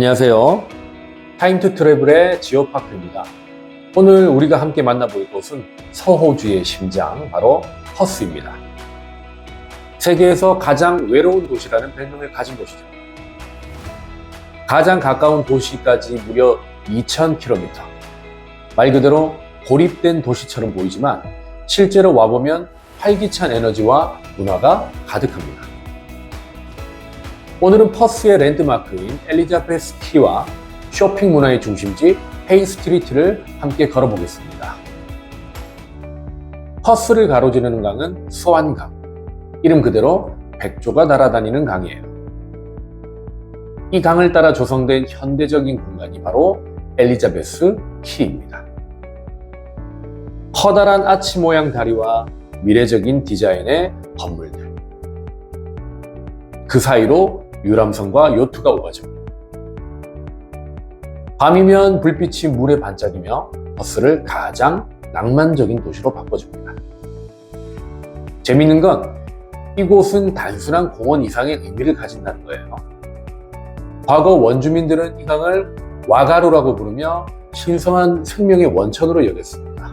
안녕하세요. 타임 투 트래블의 지오파크입니다. 오늘 우리가 함께 만나볼 곳은 서호주의 심장, 바로 퍼스입니다. 세계에서 가장 외로운 도시라는 별명을 가진 곳이죠. 가장 가까운 도시까지 무려 2,000km. 말 그대로 고립된 도시처럼 보이지만 실제로 와보면 활기찬 에너지와 문화가 가득합니다. 오늘은 퍼스의 랜드마크인 엘리자베스 키와 쇼핑 문화의 중심지 헤이 스트리트를 함께 걸어보겠습니다. 퍼스를 가로지르는 강은 스완강. 이름 그대로 백조가 날아다니는 강이에요. 이 강을 따라 조성된 현대적인 공간이 바로 엘리자베스 키입니다. 커다란 아치 모양 다리와 미래적인 디자인의 건물들. 그 사이로 유람선과 요트가 오가죠. 밤이면 불빛이 물에 반짝이며 버스를 가장 낭만적인 도시로 바꿔줍니다. 재밌는 건 이곳은 단순한 공원 이상의 의미를 가진다는 거예요. 과거 원주민들은 이 강을 와가루라고 부르며 신성한 생명의 원천으로 여겼습니다.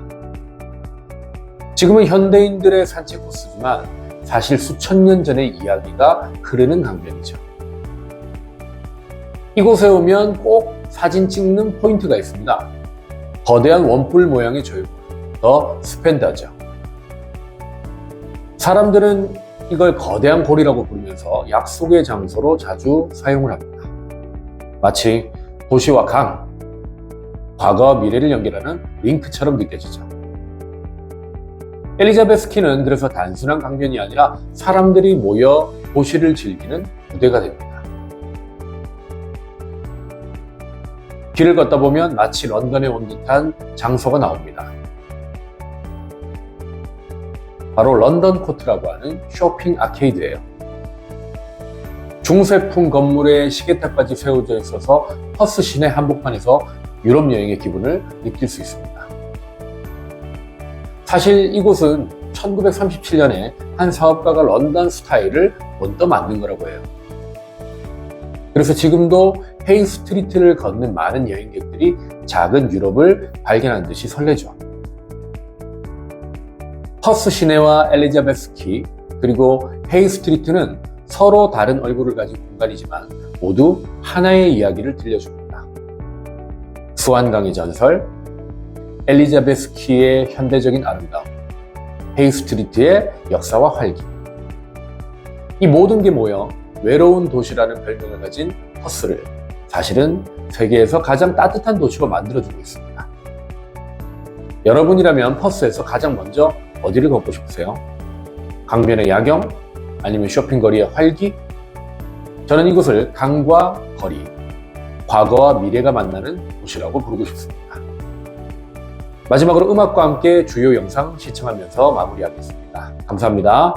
지금은 현대인들의 산책 코스지만 사실 수천 년 전의 이야기가 흐르는 강변이죠. 이곳에 오면 꼭 사진 찍는 포인트가 있습니다. 거대한 원뿔 모양의 조형, 더 스펜다죠. 사람들은 이걸 거대한 골이라고 부르면서 약속의 장소로 자주 사용을 합니다. 마치 도시와 강, 과거와 미래를 연결하는 링크처럼 느껴지죠. 엘리자베스 키는 그래서 단순한 강변이 아니라 사람들이 모여 도시를 즐기는 무대가 됩니다. 길을 걷다 보면 마치 런던에 온 듯한 장소가 나옵니다. 바로 런던 코트라고 하는 쇼핑 아케이드예요. 중세풍 건물에 시계탑까지 세워져 있어서 퍼스 시내 한복판에서 유럽 여행의 기분을 느낄 수 있습니다. 사실 이곳은 1937년에 한 사업가가 런던 스타일을 먼저 만든 거라고 해요. 그래서 지금도 헤이 스트리트를 걷는 많은 여행객들이 작은 유럽을 발견한 듯이 설레죠. 퍼스 시내와 엘리자베스 키, 그리고 헤이 스트리트는 서로 다른 얼굴을 가진 공간이지만 모두 하나의 이야기를 들려줍니다. 수완강의 전설, 엘리자베스 키의 현대적인 아름다움, 헤이 스트리트의 역사와 활기. 이 모든 게 모여 외로운 도시라는 별명을 가진 퍼스를 사실은 세계에서 가장 따뜻한 도시로 만들어주고 있습니다. 여러분이라면 퍼스에서 가장 먼저 어디를 걷고 싶으세요? 강변의 야경? 아니면 쇼핑거리의 활기? 저는 이곳을 강과 거리, 과거와 미래가 만나는 도시라고 부르고 싶습니다. 마지막으로 음악과 함께 주요 영상 시청하면서 마무리하겠습니다. 감사합니다.